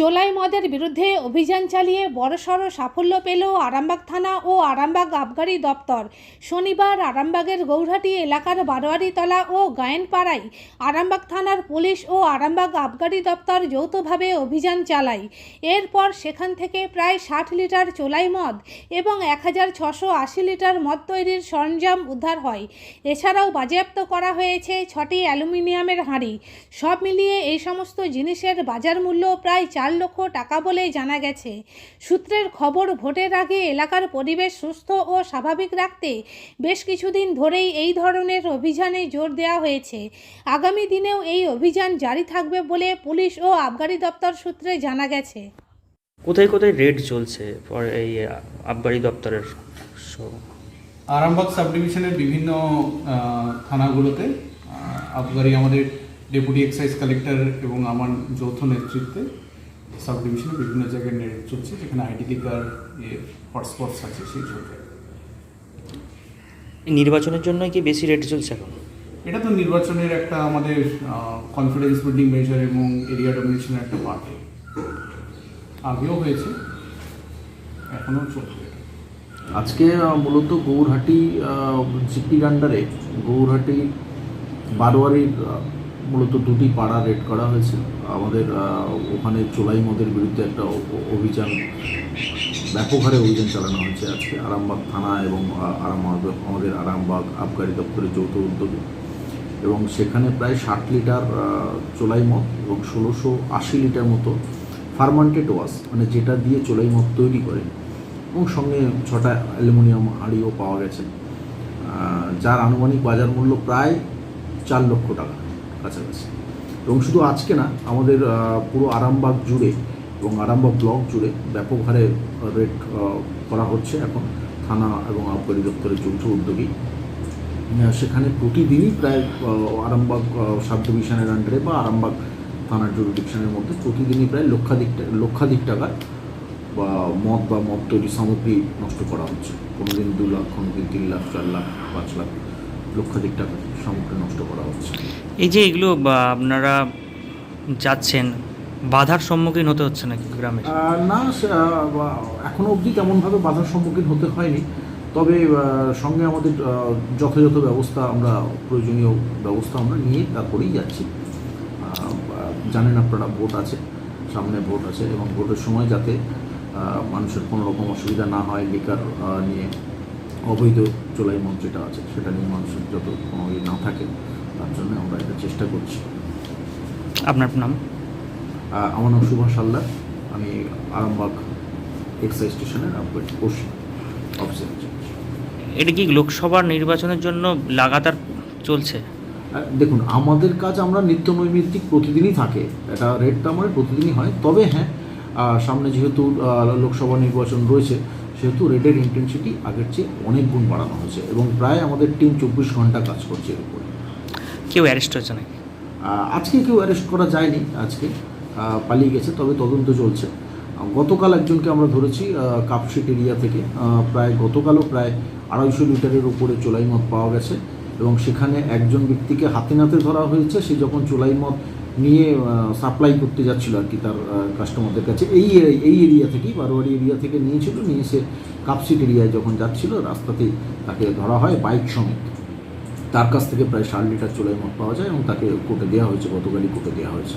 চোলাই মদের বিরুদ্ধে অভিযান চালিয়ে বড়সড় সাফল্য পেল আরামবাগ থানা ও আরামবাগ আবগারি দপ্তর। শনিবার আরামবাগের গৌরহাটি এলাকার বারোয়ারিতলা ও গায়েনপাড়ায় আরামবাগ থানার পুলিশ ও আরামবাগ আবগারি দপ্তর যৌথভাবে অভিযান চালায়। এরপর সেখান থেকে প্রায় ষাট লিটার চোলাই মদ এবং এক হাজার ছশো আশি লিটার মদ তৈরির সরঞ্জাম উদ্ধার হয়। এছাড়াও বাজেয়াপ্ত করা হয়েছে ছটি অ্যালুমিনিয়ামের হাঁড়ি। সব মিলিয়ে এই সমস্ত জিনিসের বাজার মূল্য প্রায় চার লক্ষ টাকা বলে জানা গেছে। সূত্রের খবর ভোটের আগে এলাকার পরিবেশ সুস্থ ও স্বাভাবিক রাখতে বেশ কিছুদিন ধরেই এই ধরনের অভিযানে জোর দেওয়া হয়েছে। আগামী দিনেও এই অভিযান জারি থাকবে বলে পুলিশ ও আবগারি দপ্তর সূত্রে জানা গেছে। কোথায় কোথায় রেড চলছে পর এই আবগারি দপ্তরের আরামবাগ সাব ডিভিশনের বিভিন্ন থানাগুলোতে আবগারি আমাদের ডেপুটি এক্সাইজ কালেক্টর এবং আমার যৌথ নেতৃত্বে সাব ডিভিশনে বিভিন্ন জায়গায় নেট চলছে যেখানে আইডি লিকার এর হটস্পটস আছে সেই সব জায়গায় এই নির্বাচনের জন্য কি বেশি রেট চলছে এখন? এটা তো নির্বাচনের একটা আমাদের কনফিডেন্স বিল্ডিং মেজার এবং এরিয়া ডমিনেশনের একটা পার্ট আগেও হয়েছে এখনও চলছে। আজকে মূলত গৌরহাটি জিপির আন্ডারে গৌরহাটি বারোয়ারির মূলত দুটি পাড়া রেড করা হয়েছে আমাদের ওখানে চোলাই মদের বিরুদ্ধে একটা অভিযান, ব্যাপক হারে অভিযান চালানো হয়েছে আজকে আরামবাগ থানা এবং আরামবাগ, আমাদের আরামবাগ আবগারি দপ্তরের যৌথ উদ্যোগে। এবং সেখানে প্রায় ষাট লিটার চোলাই মদ এবং ষোলোশো আশি লিটার মতো ফার্মান্টেড ওয়াশ মানে যেটা দিয়ে চোলাই মদ তৈরি করে এবং সঙ্গে ছটা অ্যালুমিনিয়াম হাঁড়িও পাওয়া গেছে। যার আনুমানিক বাজার মূল্য প্রায় চার লক্ষ টাকা। কাছাকাছি। এবং শুধু আজকে না, আমাদের পুরো আরামবাগ জুড়ে এবং আরামবাগ ব্লক জুড়ে ব্যাপক হারে রেড করা হচ্ছে এখন থানা এবং আবগারি দপ্তরের যৌথ উদ্যোগী সেখানে প্রতিদিনই প্রায় আরামবাগ সাব ডিভিশনের আন্ডারে বা আরামবাগ থানার জুরিডিকশনের মধ্যে প্রতিদিনই প্রায় লক্ষাধিক লক্ষাধিক টাকার বা মদ বা মদ তৈরি সামগ্রী নষ্ট করা হচ্ছে। কোনো দিন দু লাখ কোনো দিন তিন লাখ, চার লাখ, পাঁচ লাখ। লক্ষাধিক টাকার সামগ্রী নষ্ট করা হচ্ছে। এই যে এগুলো আপনারা যাচ্ছেন বাধার সম্মুখীন হতে হচ্ছে নাকি গ্রামে না সে- আহ, এখনও অবধি তেমনভাবে বাধার সম্মুখীন হতে হয়নি। তবে সঙ্গে আমাদের যথাযথ ব্যবস্থা আমরা প্রয়োজনীয় ব্যবস্থা আমরা নিয়ে তারপরেই যাচ্ছি। জানেন আপনারা ভোট আছে সামনে ভোট আছে এবং ভোটের সময় যাতে মানুষের কোনো রকম অসুবিধা না হয় লিকার নিয়ে অবৈধ চোলাই মঞ্চ যেটা আছে সেটা নিয়ে মানুষের যত কোনো ইয়ে না থাকে তার জন্য আমরা এটা চেষ্টা করছি। আপনার নাম? আমার নাম সুভাষ হালদার। আমি আরামবাগ এক্সাইজ স্টেশনের বসি অফিসে এটা কি লোকসভা নির্বাচনের জন্য লাগাতার চলছে? দেখুন আমাদের কাজ আমরা নিত্য নৈমিত্তিক প্রতিদিনই থাকে। এটা রেটটা আমাদের প্রতিদিনই হয়। তবে হ্যাঁ সামনে যেহেতু লোকসভা নির্বাচন রয়েছে সেহেতু রেডের ইন্টেন্সিটি আগের চেয়ে অনেক গুণ বাড়ানো হয়েছে এবং প্রায় আমাদের টিম চব্বিশ ঘণ্টা কাজ করছে এর উপরে। কেউ অ্যারেস্ট হয়েছে নাকি? আজকে কেউ অ্যারেস্ট করা যায়নি আজকে পালিয়ে গেছে তবে তদন্ত চলছে। গতকাল একজনকে আমরা ধরেছি কাপশিট এরিয়া থেকে। প্রায় গতকালও প্রায় আড়াইশো লিটারের উপরে চোলাই মদ পাওয়া গেছে। এবং সেখানে একজন ব্যক্তিকে হাতে নাতে ধরা হয়েছে, সে যখন চোলাই মদ নিয়ে সাপ্লাই করতে যাচ্ছিল আর কি তার কাস্টমারদের কাছে, এই এই এরিয়া থেকেই, বারোয়ারি এরিয়া থেকে নিয়েছিল, নিয়ে সে কাপসিট এরিয়ায় যখন যাচ্ছিল রাস্তাতেই তাকে ধরা হয় বাইক সমেত তার কাছ থেকে প্রায় ষাট লিটার চোলাই মদ পাওয়া যায় এবং তাকে কোটে দেওয়া হয়েছে, গতকালই কোটে দেওয়া হয়েছে।